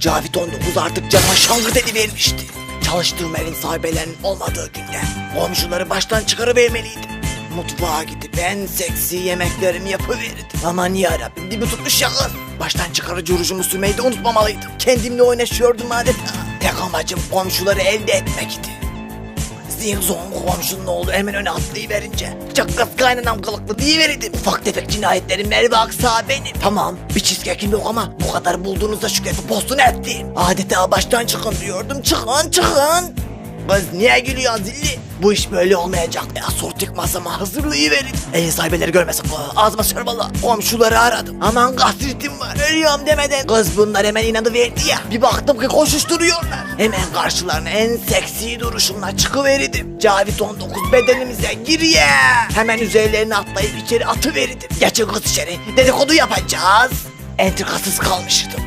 Cavit 19 artık cama şangır dedi vermişti. Çalıştığım evin sahibelerinin olmadığı günde komşuları baştan çıkarıvermeliydim. Mutfağa gidip en seksi yemeklerimi yapıverirdim. Aman yarabbim dibi tutmuş ya kız. Baştan çıkarıcı rujumu sürmeyi de unutmamalıydım. Kendimle oynaşıyordum adeta. Tek amacım komşuları elde etmekti. Zingzong komşunun oğlu hemen öne atlayıverince Çok kız kaynanam kılıklı diyiverirdim Ufak tefek cinayetlerin Merve Aksa benim. Tamam bir cheesecake'im yok ama bu kadar bulduğunuzda şükredip postun ettim? Adeta baştan çıkın diyordum. Çıkın çıkın Kız niye gülüyorsun zilli? Bu iş böyle olmayacak. Ya sortik masama hazırlayıverin. Evin sahibeleri görmesin. Ağzıma sür valla. Komşuları aradım. Aman gastриtim var. Ölüyorum demeden. Kız bunlar hemen inadı verdi ya. Bir baktım ki koşuşturuyorlar. Hemen karşılarına en seksi duruşumla çıkıverirdim. Cavit 19 bedenimize gir ya. Hemen üzerlerine atlayıp içeri atıverirdim. Geçin kız içeri. Dedikodu yapacağız. Entrikasız kalmıştım.